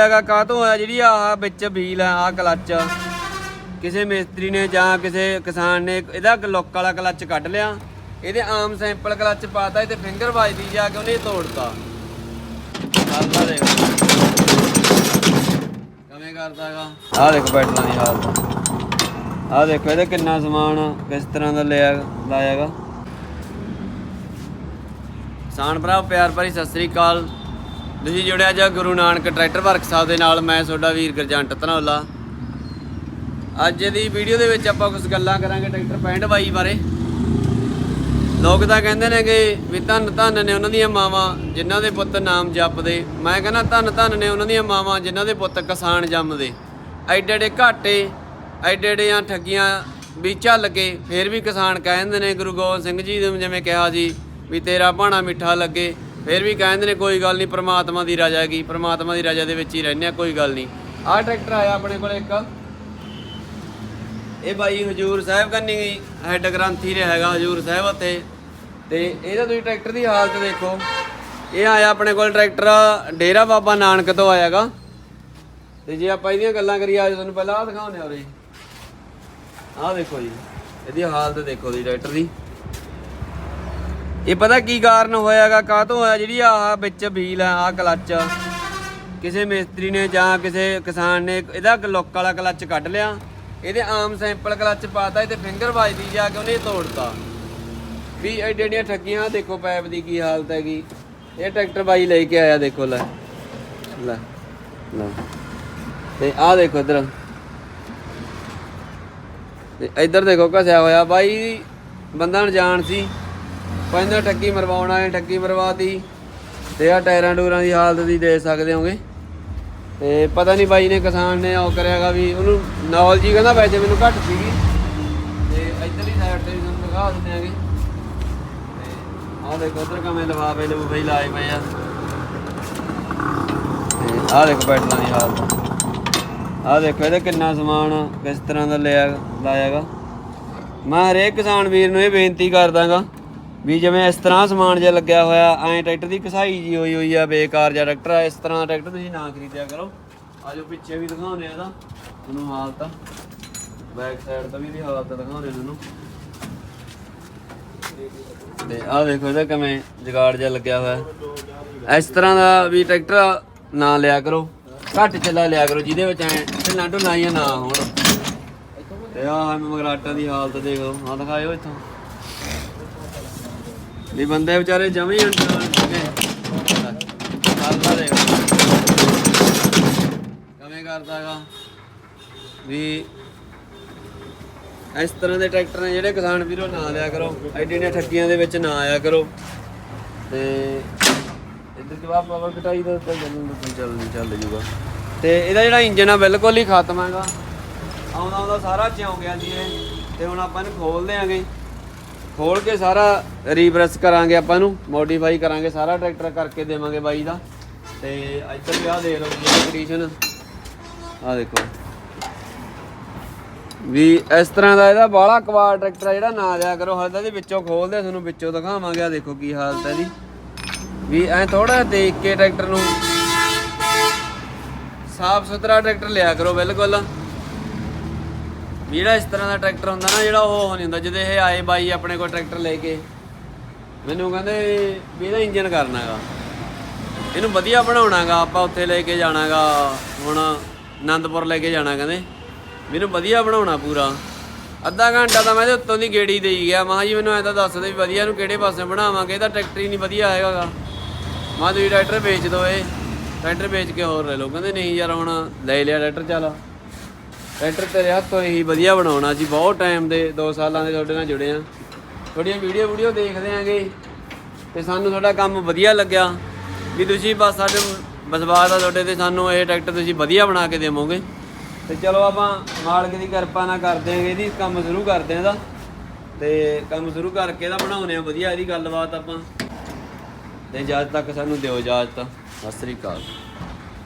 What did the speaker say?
ਹੈਗਾ, ਕਾਹਤੋਂ ਹੋਇਆ ਜਿਹੜੀ ਆਹ ਵਿੱਚ ਵੀਲ ਆ ਆਹ ਕਲੱਚ। ਕਿਸੇ ਮਿਸਤਰੀ ਨੇ ਜਾਂ ਕਿਸੇ ਕਿਸਾਨ ਨੇ ਇਹਦਾ ਲੁੱਕ ਵਾਲਾ ਕਲੱਚ ਕੱਢ ਲਿਆ। ਇਹਦੇ ਆਮ ਸਿੰਪਲ ਕਲੱਚ ਪਾਤਾ ਤੇ ਫਿੰਗਰ ਵੱਜਦੀ ਜਾ ਕੇ ਉਹਨੇ ਤੋੜਤਾ। ਹਾਲਤਾ ਦੇਖ। ਕਿਵੇਂ ਕਰਦਾਗਾ ਆਹ ਦੇਖ ਬੈਟਲਾਂ ਦੀ ਹਾਲਤ ਆਹ ਦੇਖੋ ਇਹਦੇ ਕਿੰਨਾ ਸਮਾਨ ਕਿਸ ਤਰ੍ਹਾਂ ਦਾ ਲਿਆ ਲਾਇਆਗਾ ਕਿਸਾਨ ਭਰਾ, ਪਿਆਰ ਭਰੀ ਸਤਿ ਸ੍ਰੀ ਅਕਾਲ। ਤੁਸੀਂ ਜੁੜਿਆ ਜਾ ਗੁਰੂ ਨਾਨਕ ਟਰੈਕਟਰ ਵਰਕ ਸਾਹਿਬ ਦੇ ਨਾਲ ਮੈਂ ਤੁਹਾਡਾ ਵੀਰ ਗਰਜੰਟ ਧਨੌਲਾ। ਅੱਜ ਦੀ ਵੀਡੀਓ ਦੇ ਵਿੱਚ ਆਪਾਂ ਕੁਝ ਗੱਲਾਂ ਕਰਾਂਗੇ ਟਰੈਕਟਰ 65 ਬਾਈ ਬਾਰੇ। ਲੋਕ ਤਾਂ ਕਹਿੰਦੇ ਨੇ ਕਿ ਵੀ ਧੰਨ ਧੰਨ ਨੇ ਉਹਨਾਂ ਦੀਆਂ ਮਾਵਾਂ ਜਿਨ੍ਹਾਂ ਦੇ ਪੁੱਤ ਨਾਮ ਜਪਦੇ। ਮੈਂ ਕਹਿੰਦਾ ਧੰਨ ਧੰਨ ਨੇ ਉਹਨਾਂ ਦੀਆਂ ਮਾਵਾਂ ਜਿਨ੍ਹਾਂ ਦੇ ਪੁੱਤ ਕਿਸਾਨ ਜੰਮਦੇ। ਐਡੇ ਐਡੇ ਘਾਟੇ, ਐਡੇ ਐਡੀਆਂ ਠੱਗੀਆਂ ਵੀ ਝੱਲ ਕੇ ਫਿਰ ਵੀ ਕਿਸਾਨ ਕਹਿੰਦੇ ਨੇ, ਗੁਰੂ ਗੋਬਿੰਦ ਸਿੰਘ ਜੀ ਨੇ ਜਿਵੇਂ ਕਿਹਾ ਜੀ ਵੀ ਤੇਰਾ ਭਾਣਾ ਮਿੱਠਾ ਲੱਗੇ। ਫਿਰ ਵੀ ਕਹਿੰਦੇ ਨੇ ਕੋਈ ਗੱਲ ਨਹੀਂ, ਪ੍ਰਮਾਤਮਾ ਦੀ ਰਜ਼ਾ ਕੀ, ਪ੍ਰਮਾਤਮਾ ਦੀ ਰਜ਼ਾ ਦੇ ਵਿੱਚ ਹੀ ਰਹਿੰਦੇ ਆ, ਕੋਈ ਗੱਲ ਨਹੀਂ। ਆਹ ਟਰੈਕਟਰ ਆਇਆ ਆਪਣੇ ਕੋਲ ਇੱਕ। ਇਹ ਬਾਈ ਹਜੂਰ ਸਾਹਿਬ ਕੰਨੀ ਹੈੱਡ ਗ੍ਰੰਥੀ ਰਿਹਾ ਹੈਗਾ ਹਜੂਰ ਸਾਹਿਬ ਉੱਤੇ। ਤੇ ਇਹਦਾ ਤੁਸੀਂ ਟਰੈਕਟਰ ਦੀ ਹਾਲਤ ਦੇਖੋ। ਇਹ ਆਇਆ ਆਪਣੇ ਕੋਲ ਟਰੈਕਟਰ, ਡੇਰਾ ਬਾਬਾ ਨਾਨਕ ਤੋਂ ਆਇਆਗਾ ਤੇ ਜੇ ਆਪਾਂ ਇਹਦੀਆਂ ਗੱਲਾਂ ਕਰੀਏ, ਅੱਜ ਤੁਹਾਨੂੰ ਪਹਿਲਾਂ ਆਹ ਦਿਖਾਉਂਦੇ ਆ ਉਰੇ। ਆਹ ਦੇਖੋ ਜੀ, ਇਹਦੀ ਹਾਲਤ ਦੇਖੋ ਜੀ ਟਰੈਕਟਰ ਦੀ। ਇਹ ਪਤਾ ਕੀ ਕਾਰਨ ਹੋਇਆਗਾ? ਕਾਹਤੋਂ ਹੋਇਆ? ਜਿਹੜੀ ਆਹ ਵਿੱਚ ਵੀਲ ਆ ਆਹ ਕਲੱਚ। ਕਿਸੇ ਮਿਸਤਰੀ ਨੇ ਜਾਂ ਕਿਸੇ ਕਿਸਾਨ ਨੇ ਇਹਦਾ ਲੁੱਕ ਵਾਲਾ ਕਲੱਚ ਕੱਢ ਲਿਆ। ਇਹਦੇ ਆਮ ਸਿੰਪਲ ਕਲੱਚ ਪਾਤਾ ਤੇ ਫਿੰਗਰ ਵੱਜਦੀ ਜਾ ਕੇ ਉਹਨੇ ਤੋੜਤਾ। ਵੀ ਐਡੇ ਐਡੀਆਂ ਠੱਗੀਆਂ, ਦੇਖੋ ਪੈਪ ਦੀ ਕੀ ਹਾਲਤ ਹੈਗੀ। ਇਹ ਟਰੈਕਟਰ ਬਾਈ ਲੈ ਕੇ ਆਇਆ, ਦੇਖੋ ਲੈ। ਲੈ ਲੈ। ਤੇ ਆਹ ਦੇਖੋ ਇਧਰ। ਤੇ ਇੱਧਰ ਦੇਖੋ, ਘਸਿਆ ਹੋਇਆ। ਬਾਈ ਬੰਦਾ ਅਣਜਾਣ ਸੀ। ਪੈਂਦਾ ਠੱਗੀ ਮਰਵਾਉਣ ਆਏ ਠੱਗੀ ਮਰਵਾਤੀ। ਤੇ ਆ ਟਾਇਰਾਂ ਟੂਰਾਂ ਦੀ ਹਾਲਤ ਦੀ ਦੇ ਸਕਦੇ ਹੋਗੇ। ਤੇ ਪਤਾ ਨਹੀਂ ਬਾਈ ਨੇ ਕਿਸਾਨ ਨੇ ਉਹ ਕਰਿਆਗਾ ਵੀ ਉਹਨੂੰ ਨੌਲੇਜ ਹੀ ਕਹਿੰਦਾ ਵੈਸੇ ਮੈਨੂੰ ਘੱਟ ਸੀਗੀ। ਤੇ ਇੱਧਰਲੀ ਸਾਈਡ ਤੇ ਵੀ ਤੁਹਾਨੂੰ ਦਿਖਾ ਦਿੰਦੇ ਆਗੇ। ਆਹ ਦੇਖੋ ਉਧਰ ਕਮੇ ਪਏ ਲਫੂਫੇ ਹੀ ਲਾਏ ਪਏ ਆ। ਤੇ ਆਹ ਦੇਖੋ ਬੈਟਲਾਂ ਦੀ ਹਾਲਤ। ਆਹ ਦੇਖੋ ਇਹਦਾ ਕਿੰਨਾ ਸਮਾਨ ਕਿਸ ਤਰ੍ਹਾਂ ਦਾ ਲਿਆ, ਲਾਇਆਗਾ। ਮੈਂ ਹਰੇਕ ਕਿਸਾਨ ਵੀਰ ਨੂੰ ਇਹ ਬੇਨਤੀ ਕਰਦਾਗਾ ਵੀ ਜਿਵੇਂ ਇਸ ਤਰ੍ਹਾਂ ਸਮਾਨ ਜਿਹਾ ਲੱਗਿਆ ਹੋਇਆ, ਐਂ ਟਰੈਕਟਰ ਦੀ ਕਸਾਈ ਜੀ ਹੋਈ ਹੋਈ ਆ, ਬੇਕਾਰ ਜਿਹਾ ਟਰੈਕਟਰ ਆ, ਇਸ ਤਰ੍ਹਾਂ ਦਾ ਟਰੈਕਟਰ ਤੁਸੀਂ ਨਾ ਖਰੀਦਿਆ ਕਰੋ। ਆਜੋ ਪਿੱਛੇ ਵੀ ਦਿਖਾਉਂਦੇ ਆ ਇਹਦਾ ਤੁਹਾਨੂੰ ਹਾਲਤ ਬੈਕ ਸਾਈਡ ਤੋਂ ਵੀ ਇਹਦੀ ਹਾਲਤ ਦਿਖਾਉਂਦੇ ਤੁਹਾਨੂੰ। ਤੇ ਆਹ ਦੇਖੋ ਇਹਦਾ ਕਿਵੇਂ ਜਗਾੜ ਜਿਹਾ ਲੱਗਿਆ ਹੋਇਆ। ਇਸ ਤਰ੍ਹਾਂ ਦਾ ਵੀ ਟਰੈਕਟਰ ਨਾ ਲਿਆ ਕਰੋ। ਘੱਟ ਚੱਲਾ ਲਿਆ ਕਰੋ, ਜਿਹਦੇ ਵਿੱਚ ਐ ਢਿੱਲਾਂ ਢੁੱਲਾਈਆਂ ਨਾ ਹੋਣ। ਤੇ ਆਹ ਮਗਰਾਟਾਂ ਦੀ ਹਾਲਤ ਦੇਖੋ ਹਾਂ ਦਿਖਾਇਓ ਇੱਥੋਂ। ਵੀ ਬੰਦੇ ਵਿਚਾਰੇ ਜਮੇ ਹੀ ਅੰਦਰ ਨੇ। ਹਾਲਤਾਂ ਕਵੇਂ ਕਰਦਾਗਾ ਵੀ ਇਸ ਤਰ੍ਹਾਂ ਦੇ ਟਰੈਕਟਰ ਨੇ ਜਿਹੜੇ ਕਿਸਾਨ ਵੀਰੋ ਨਾ ਲਿਆ ਕਰੋ। ਐਡੀਆਂ ਠੱਗੀਆਂ ਦੇ ਵਿੱਚ ਨਾ ਆਇਆ ਕਰੋ। ਤੇ ਇੱਧਰ ਜਵਾਬ ਪਾਵਰ ਕਟਾਈ ਦਾ ਤਾਂ ਚੱਲ ਚੱਲ ਚੱਲ ਜੂਗਾ। ਤੇ ਇਹਦਾ ਜਿਹੜਾ ਇੰਜਨ ਆ ਬਿਲਕੁਲ ਹੀ ਖਤਮ ਹੈਗਾ। ਆਉਂਦਾ ਆਉਂਦਾ ਸਾਰਾ ਚਿਉਂ ਗਿਆ ਜੀ ਇਹ। ਤੇ ਹੁਣ ਆਪਾਂ ਇਹਨੂੰ ਖੋਲ ਦੇਾਂਗੇ ਖੋਲ ਕੇ ਸਾਰਾ ਰੀਬ੍ਰਸ਼ ਕਰਾਂਗੇ ਆਪਾਂ ਨੂੰ ਮੋਡੀਫਾਈ ਕਰਾਂਗੇ ਸਾਰਾ ਟਰੈਕਟਰ ਕਰਕੇ ਦੇਵਾਂਗੇ ਬਾਈ ਦਾ। ਤੇ ਇੱਧਰ ਵੀ ਆਹ ਦੇ ਲਓ ਜੀ ਕੰਡੀਸ਼ਨ ਆਹ ਦੇਖੋ। ਵੀ ਇਸ ਤਰ੍ਹਾਂ ਦਾ ਇਹਦਾ ਬਾਹਲਾ ਕਵਾਰ ਟਰੈਕਟਰ ਆ, ਜਿਹੜਾ ਨਾ ਲਿਆ ਕਰੋ ਹਲਦਾ ਦੇ ਵਿੱਚੋਂ ਖੋਲਦੇ ਤੁਹਾਨੂੰ ਵਿੱਚੋਂ ਦਿਖਾਵਾਂਗੇ ਆ ਦੇਖੋ ਕੀ ਹਾਲਤ ਹੈ ਇਹਦੀ। ਵੀ ਐ ਥੋੜਾ ਦੇਖ ਕੇ ਟਰੈਕਟਰ ਨੂੰ ਸਾਫ਼ ਸੁਥਰਾ ਟਰੈਕਟਰ ਲਿਆ ਕਰੋ, ਬਿਲਕੁਲ। ਵੀ ਜਿਹੜਾ ਇਸ ਤਰ੍ਹਾਂ ਦਾ ਟਰੈਕਟਰ ਹੁੰਦਾ ਨਾ, ਜਿਹੜਾ ਉਹ ਨਹੀਂ ਹੁੰਦਾ, ਜਦੋਂ ਇਹ ਆਏ ਬਾਈ ਆਪਣੇ ਕੋਲ ਟਰੈਕਟਰ ਲੈ ਕੇ, ਮੈਨੂੰ ਕਹਿੰਦੇ ਵੀ ਇਹਦਾ ਇੰਜਨ ਕਰਨਾਗਾ ਇਹਨੂੰ ਵਧੀਆ ਬਣਾਉਣਾਗਾ ਆਪਾਂ ਉੱਥੇ ਲੈ ਕੇ ਜਾਣਾਗਾ ਹੁਣ ਆਨੰਦਪੁਰ ਲੈ ਕੇ ਜਾਣਾ ਕਹਿੰਦੇ। ਮੈਨੂੰ ਵਧੀਆ ਬਣਾਉਣਾ ਪੂਰਾ। ਅੱਧਾ ਘੰਟਾ ਤਾਂ ਮੈਂ ਇਹਦੇ ਉੱਤੋਂ ਦੀ ਗੇੜੀ ਦੇਈ ਗਿਆ, ਮਾਂ ਜੀ ਮੈਨੂੰ ਐਂ ਤਾਂ ਦੱਸ ਦੇ ਵੀ ਵਧੀਆ ਇਹਨੂੰ ਕਿਹੜੇ ਪਾਸੇ ਬਣਾਵਾਂਗੇ, ਇਹਦਾ ਟਰੈਕਟਰ ਹੀ ਨਹੀਂ ਵਧੀਆ ਹੈਗਾਗਾ। ਮਾਂ ਤੁਸੀਂ ਟਰੈਕਟਰ ਵੇਚ ਦਿਓ ਇਹ, ਟਰੈਕਟਰ ਵੇਚ ਕੇ ਹੋਰ ਲੈ ਲਓ। ਕਹਿੰਦੇ ਨਹੀਂ ਯਾਰ ਹੁਣ ਲੈ ਲਿਆ ਟਰੈਕਟਰ, ਚੱਲ। ਟਰੈਕਟਰ ਤੇਰੇ ਹੱਥੋਂ ਹੀ ਵਧੀਆ ਬਣਾਉਣਾ ਸੀ ਬਹੁਤ ਟਾਈਮ ਦੇ 2 ਸਾਲਾਂ ਦੇ ਤੁਹਾਡੇ ਨਾਲ ਜੁੜੇ ਆ ਤੁਹਾਡੀਆਂ ਵੀਡੀਓ ਵੀਡੀਓ ਦੇਖਦੇ ਆਂਗੇ ਤੇ ਸਾਨੂੰ ਤੁਹਾਡਾ ਕੰਮ ਵਧੀਆ ਲੱਗਿਆ। ਵੀ ਤੁਸੀਂ ਬਸ ਸਾਡੇ ਵਿਸ਼ਵਾਸ ਆ ਤੁਹਾਡੇ ਤੇ, ਸਾਨੂੰ ਇਹ ਟਰੈਕਟਰ ਤੁਸੀਂ ਵਧੀਆ ਬਣਾ ਕੇ ਦੇਵੋਗੇ। ਤੇ ਚਲੋ ਆਪਾਂ ਮਾਲਕ ਦੀ ਕਿਰਪਾ ਨਾਲ ਕਰਦੇ ਆਂਗੇ ਇਹਦੀ ਕੰਮ ਸ਼ੁਰੂ ਕਰਦੇ ਆਂ ਇਹਦਾ। ਤੇ ਕੰਮ ਸ਼ੁਰੂ ਕਰਕੇ ਇਹਦਾ ਬਣਾਉਨੇ ਆ, ਵਧੀਆ ਇਹਦੀ ਗੱਲਬਾਤ ਆਪਾਂ। ਤੇ ਜਦ ਤੱਕ ਸਾਨੂੰ ਦਿਓ ਇਜਾਜ਼ਤ, ਸਤਿ ਸ੍ਰੀ ਅਕਾਲ।